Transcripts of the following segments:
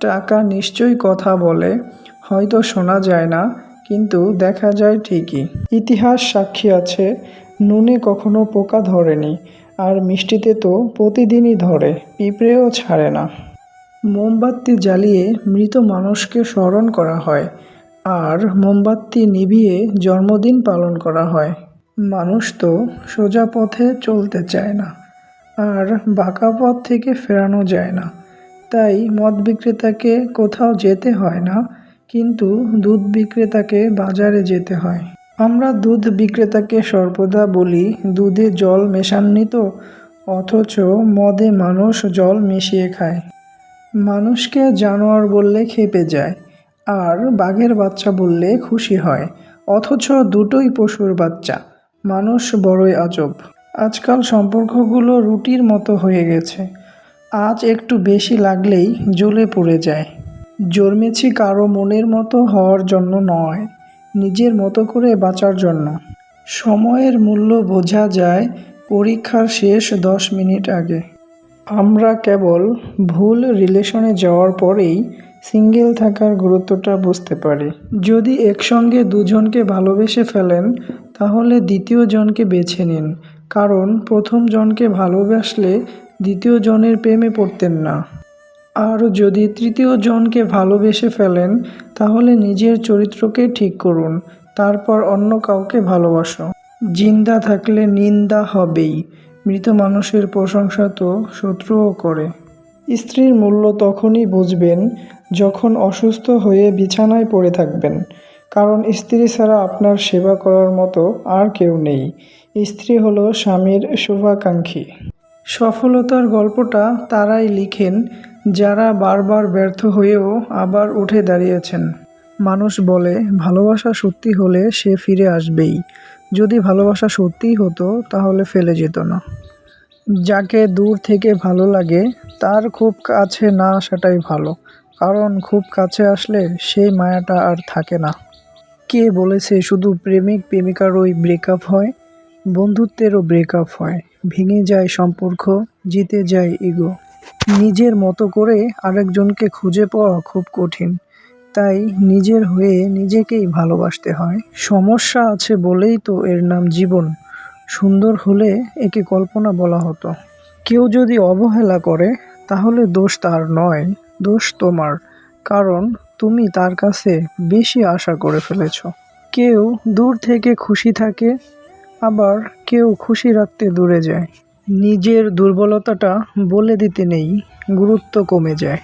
টাকা নিশ্চয়ই কথা বলে, হয়তো শোনা যায় না, কিন্তু দেখা যায় ঠিকই। ইতিহাস সাক্ষী আছে, নুনে কখনো পোকা ধরেনি, আর মিষ্টিতে তো প্রতিদিনই ধরে, পিঁপড়েও ছাড়ে না। মোমবাতি জ্বালিয়ে মৃত মানুষকে স্মরণ করা হয় আর মোমবাতি নিভিয়ে জন্মদিন পালন করা হয়। মানুষ তো সোজা পথে চলতে চায় না আর বাঁকা পথ থেকে ফেরানো যায় না। তাই মদ বিক্রেতাকে কোথাও যেতে হয় না, কিন্তু দুধ বিক্রেতাকে বাজারে যেতে হয়। আমরা দুধ বিক্রেতাকে সর্বদা বলি, দুধে জল মেশাননি তো, অথচ মদে মানুষ জল মিশিয়ে খায়। মানুষকে জানোয়ার বললে খেপে যায়। আর বাঘের বাচ্চা বললে খুশি হয়, অথচ দুটোই পশুর বাচ্চা। মানুষ বড়ই আজব। আজকাল সম্পর্কগুলো রুটির মতো হয়ে গেছে। আজ একটু বেশি লাগলেই জ্বলে পড়ে যায়। জন্মেছি কারও মনের মতো হওয়ার জন্য নয়, নিজের মতো করে বাঁচার জন্য। সময়ের মূল্য বোঝা যায় পরীক্ষার শেষ দশ মিনিট আগে। আমরা কেবল ভুল রিলেশনে যাওয়ার পরেই সিঙ্গেল থাকার গুরুত্বটা বুঝতে পারি। যদি একসঙ্গে দুজনকে ভালোবেসে ফেলেন, তাহলে দ্বিতীয় জনকে বেছে নিন। কারণ প্রথম জনকে ভালোবাসলে দ্বিতীয় জনের প্রেমে পড়তেন না। আর যদি তৃতীয় জনকে ভালোবেসে ফেলেন, তাহলে নিজের চরিত্রকে ঠিক করুন, তারপর অন্য কাউকে ভালোবাসো। জিন্দা থাকলে নিন্দা হবেই। মৃত মানুষের প্রশংসা তো শত্রুও করে। স্ত্রীর মূল্য তখনই বুঝবেন যখন অসুস্থ হয়ে বিছানায় পড়ে থাকবেন। কারণ স্ত্রী ছাড়া আপনার সেবা করার মতো আর কেউ নেই। স্ত্রী হলো স্বামীর শুভাকাঙ্ক্ষী। সফলতার গল্পটা তারাই লিখেন, যারা বারবার ব্যর্থ হয়েও আবার উঠে দাঁড়িয়েছেন। মানুষ বলে, ভালোবাসা সত্যি হলে সে ফিরে আসবেই। যদি ভালোবাসা সত্যিই হতো, তাহলে ফেলে যেত না। যাকে দূর থেকে ভালো লাগে, তার খুব কাছে না আসাটাই ভালো। কারণ খুব কাছে আসলে সেই মায়াটা আর থাকে না। কে বলেছে শুধু প্রেমিক প্রেমিকারই ব্রেকআপ হয়? বন্ধুত্বেরও ব্রেকআপ হয়। ভেঙে যায় সম্পর্ক, জিতে যায় ইগো নিজের মতো করে আরেকজনকে খুঁজে পাওয়া খুব কঠিন। তাই নিজের হয়ে নিজেকেই ভালোবাসতে হয়। সমস্যা আছে বলেই তো এর নাম জীবন। সুন্দর হলে একে কল্পনা বলা হতো। কেউ যদি অবহেলা করে, তাহলে দোষ তার নয়, দোষ তোমার, কারণ তুমি তার কাছে বেশি আশা করে ফেলেছ। কেউ দূর থেকে খুশি থাকে, আবার কেউ খুশি রাখতে দূরে যায়। নিজের দুর্বলতাটা বলে দিতে নেই, গুরুত্ব কমে যায়।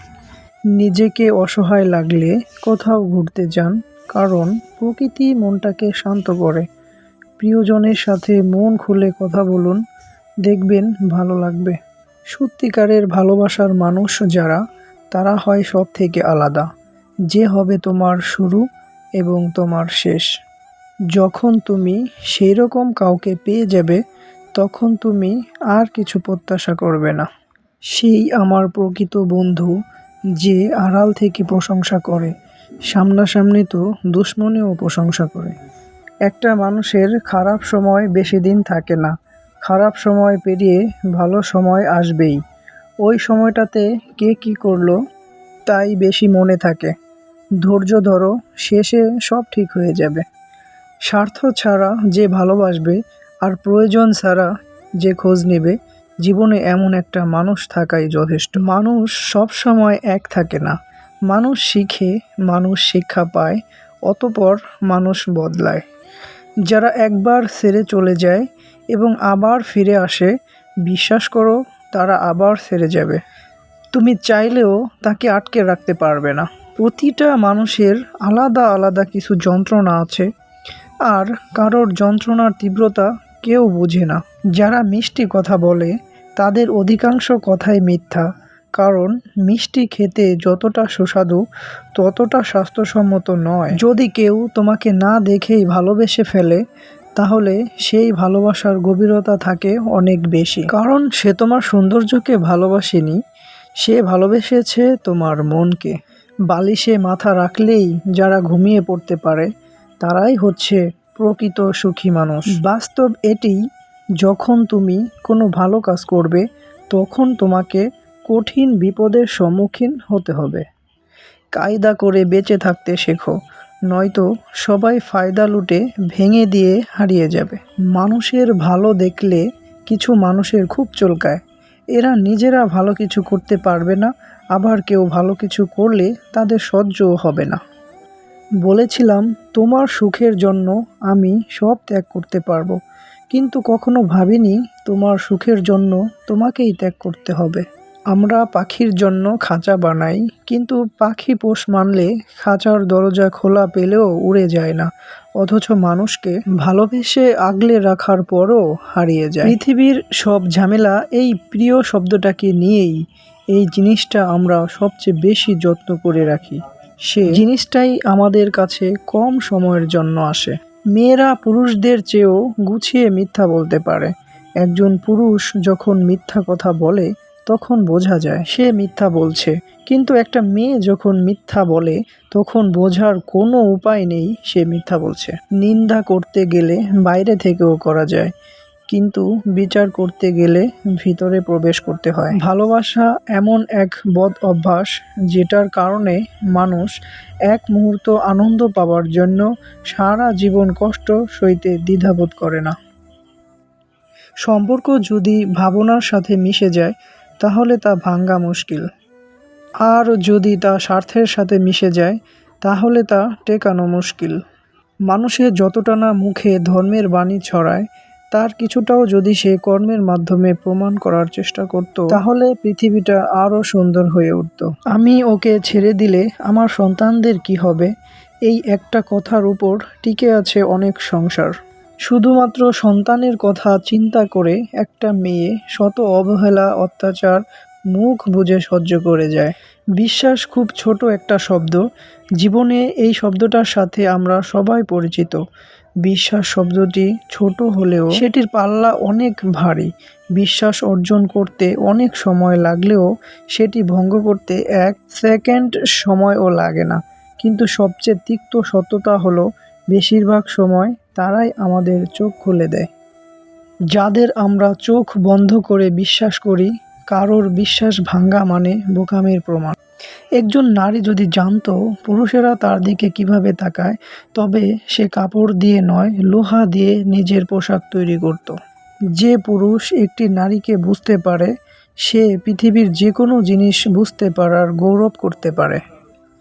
নিজেকে অসহায় লাগলে কোথাও ঘুরতে যান, কারণ প্রকৃতি মনটাকে শান্ত করে। প্রিয়জনের সাথে মন খুলে কথা বলুন, দেখবেন ভালো লাগবে। সত্যিকারের ভালোবাসার মানুষ যারা, তারা হয় সব থেকে আলাদা। যে হবে তোমার শুরু এবং তোমার শেষ। যখন তুমি সেই রকম কাউকে পেয়ে যাবে, তখন তুমি আর কিছু প্রত্যাশা করবে না। সেই আমার প্রকৃত বন্ধু যে আড়াল থেকে প্রশংসা করে, সামনাসামনি তো দুশ্মনেও প্রশংসা করে। একটা মানুষের খারাপ সময় বেশি দিন থাকে না। খারাপ সময় পেরিয়ে ভালো সময় আসবেই। ওই সময়টাতে কে কী করল তাই বেশি মনে থাকে। ধৈর্য ধরো, শেষে সব ঠিক হয়ে যাবে। স্বার্থ ছাড়া যে ভালোবাসবে আর প্রয়োজন ছাড়া যে খোঁজ নেবে, জীবনে এমন একটা মানুষ থাকাই যথেষ্ট। মানুষ সব সময় এক থাকে না। মানুষ শিখে, মানুষ শিক্ষা পায়, অতপর মানুষ বদলায়। যারা একবার সেরে চলে যায় এবং আবার ফিরে আসে, বিশ্বাস করো, তারা আবার সেরে যাবে। তুমি চাইলেও তাকে আটকে রাখতে পারবে না। প্রতিটা মানুষের আলাদা আলাদা কিছু যন্ত্রণা আছে, আর কারোর যন্ত্রণার তীব্রতা কেউ বোঝে না। যারা মিষ্টি কথা বলে, তাদের অধিকাংশ কথাই মিথ্যা। কারণ মিষ্টি খেতে যতটা সুস্বাদু, ততটা স্বাস্থ্যসম্মত নয়। যদি কেউ তোমাকে না দেখেই ভালোবেসে ফেলে, তাহলে সেই ভালোবাসার গভীরতা থাকে অনেক বেশি। কারণ সে তোমার সৌন্দর্যকে ভালোবাসেনি, সে ভালোবেসেছে তোমার মনকে। বালিশে মাথা রাখলেই যারা ঘুমিয়ে পড়তে পারে, তারাই হচ্ছে প্রকৃত সুখী মানুষ। বাস্তব এটি, যখন তুমি কোনো ভালো কাজ করবে, তখন তোমাকে কঠিন বিপদের সম্মুখীন হতে হবে। কায়দা করে বেঁচে থাকতে শেখো, নয়তো সবাই ফায়দা লুটে ভেঙে দিয়ে হারিয়ে যাবে। মানুষের ভালো দেখলে কিছু মানুষের খুব চলকায়। এরা নিজেরা ভালো কিছু করতে পারবে না, আবার কেউ ভালো কিছু করলে তাদের সহ্যও হবে না। বলেছিলাম, তোমার সুখের জন্য আমি সব ত্যাগ করতে পারব, কিন্তু কখনো ভাবিনি তোমার সুখের জন্য তোমাকেই ত্যাগ করতে হবে। আমরা পাখির জন্য খাঁচা বানাই, কিন্তু পাখি পোষ মানলে খাঁচার দরজা খোলা পেলেও উড়ে যায় না, অথচ মানুষকে ভালোবেসে আগলে রাখার পরও হারিয়ে যায়। পৃথিবীর সব ঝামেলা এই প্রিয় শব্দটাকে নিয়েই এই জিনিসটা আমরা সবচেয়ে বেশি যত্ন করে রাখি। সে জিনিসটাই আমাদের কাছে কম সময়ের জন্য আসে। মেয়েরা পুরুষদের চেয়েও গুছিয়ে মিথ্যা বলতে পারে। একজন পুরুষ যখন মিথ্যা কথা বলে তখন বোঝা যায় সে মিথ্যা বলছে। কিন্তু একটা মেয়ে যখন মিথ্যা বলে, তখন বোঝার কোনো উপায় নেই সে মিথ্যা বলছে। নিন্দা করতে গেলে বাইরে থেকেও করা যায়, কিন্তু বিচার করতে গেলে ভিতরে প্রবেশ করতে হয়। ভালোবাসা এমন এক বদ অভ্যাস, যেটার কারণে মানুষ এক মুহূর্ত আনন্দ পাওয়ার জন্য সারা জীবন কষ্ট সইতে দ্বিধাবোধ করে না। সম্পর্ক যদি ভাবনার সাথে মিশে যায় তাহলে তা ভাঙ্গা মুশকিল। আর যদি তা স্বার্থের সাথে মিশে যায়, তাহলে তা টেকানো মুশকিল। মানুষের যতটা না মুখে ধর্মের বাণী ছড়ায়, তার কিছুটাও যদি সে কর্মের মাধ্যমে প্রমাণ করার চেষ্টা করত, তাহলে পৃথিবীটা আরও সুন্দর হয়ে উঠত। আমি ওকে ছেড়ে দিলে আমার সন্তানদের কি হবে? এই একটা কথার উপর টিকে আছে অনেক সংসার। শুধুমাত্র সন্তানের কথা চিন্তা করে একটা মেয়ে শত অবহেলা, অত্যাচার, মুখ বুঝে সহ্য করে যায়। বিশ্বাস খুব ছোট একটা শব্দ। জীবনে এই শব্দটার সাথে আমরা সবাই পরিচিত। বিশ্বাস শব্দটি ছোট হলেও সেটির পাল্লা অনেক ভারী। বিশ্বাস অর্জন করতে অনেক সময় লাগলেও সেটি ভঙ্গ করতে এক সেকেন্ড সময়ও লাগে না। কিন্তু সবচেয়ে তিক্ত সত্যতা হলো বেশিরভাগ সময় তারাই আমাদের চোখ খুলে দেয়। যাদের আমরা চোখ বন্ধ করে বিশ্বাস করি, কারোর বিশ্বাস ভাঙ্গা মানে বোকামির প্রমাণ। একজন নারী যদি জানতো পুরুষেরা তার দিকে কীভাবে তাকায়, তবে সে কাপড় দিয়ে নয়, লোহা দিয়ে নিজের পোশাক তৈরি করত। যে পুরুষ একটি নারীকে বুঝতে পারে, সে পৃথিবীর যে কোনো জিনিস বুঝতে পারার গৌরব করতে পারে।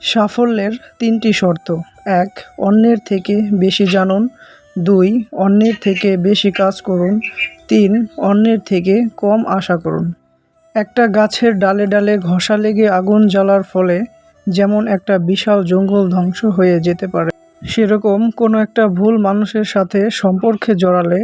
সাফল্যের তিনটি শর্ত। এক, অন্যের থেকে বেশি জানুন। দুই, অন্যের থেকে বেশি কাজ করুন। তিন, অন্যের থেকে কম আশা করুন। একটা গাছের ডালে ডালে ঘষা লেগে আগুন জ্বালার ফলে যেমন একটা বিশাল জঙ্গল ধ্বংস হয়ে যেতে পারে, সেরকম কোনো একটা ভুল মানুষের সাথে সম্পর্কে জড়ালে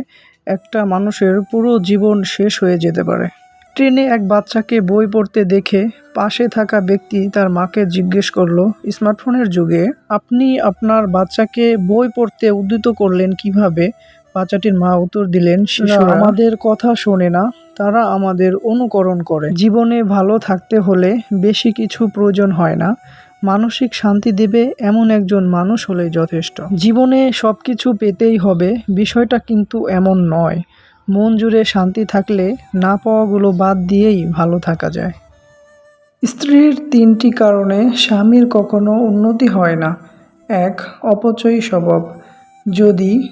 একটা মানুষের পুরো জীবন শেষ হয়ে যেতে পারে। ট্রেনে এক বাচ্চাকে বই পড়তে দেখে পাশে থাকা ব্যক্তি তার মাকে জিজ্ঞেস করল স্মার্টফোনের যুগে আপনি আপনার বাচ্চাকে বই পড়তে উদ্যুত করলেন কীভাবে বাচ্চাটির মা উত্তর দিলেন শিশুরা আমাদের কথা শোনে না। তারা আমাদের অনুকরণ করে। জীবনে ভালো থাকতে হলে বেশি কিছু প্রয়োজন হয় না। মানসিক শান্তি দেবে এমন একজন মানুষ হলে যথেষ্ট। জীবনে সব কিছু পেতেই হবে। বিষয়টা কিন্তু এমন নয়। মন জুড়ে শান্তি থাকলে না পাওয়াগুলো বাদ দিয়েই ভালো থাকা যায়। স্ত্রীর তিনটি কারণে স্বামীর কখনো উন্নতি হয় না। এক অপচয়ী স্বভাব। যদি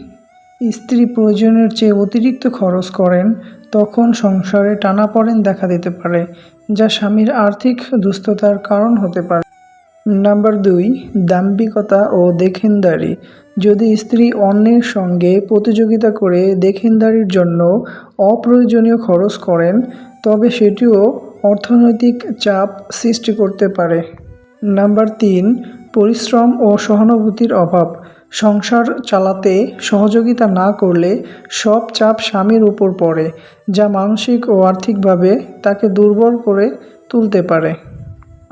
স্ত্রী প্রয়োজনের চেয়ে অতিরিক্ত খরচ করেন, তখন সংসারে টানাপড়েন দেখা দিতে পারে, যা স্বামীর আর্থিক দুস্থতার কারণ হতে পারে। নাম্বার দুই, দাম্ভিকতা ও দেখেনদারি। যদি স্ত্রী অন্যের সঙ্গে প্রতিযোগিতা করে দেখেনদারির জন্য অপ্রয়োজনীয় খরচ করেন, তবে সেটিও অর্থনৈতিক চাপ সৃষ্টি করতে পারে। নাম্বার তিন, পরিশ্রম ও সহানুভূতির অভাব। সংসার চালাতে সহযোগিতা না করলে সব চাপ স্বামীর উপর পড়ে, যা মানসিক ও আর্থিকভাবে তাকে দুর্বল করে তুলতে পারে।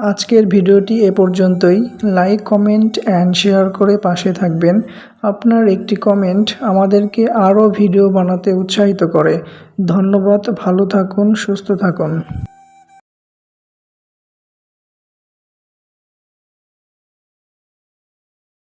আজকের ভিডিওটি এ পর্যন্তই। লাইক কমেন্ট অ্যান্ড শেয়ার করে পাশে থাকবেন। আপনার একটি কমেন্ট আমাদেরকে আরও ভিডিও বানাতে উৎসাহিত করে। ধন্যবাদ, ভালো থাকুন, সুস্থ থাকুন।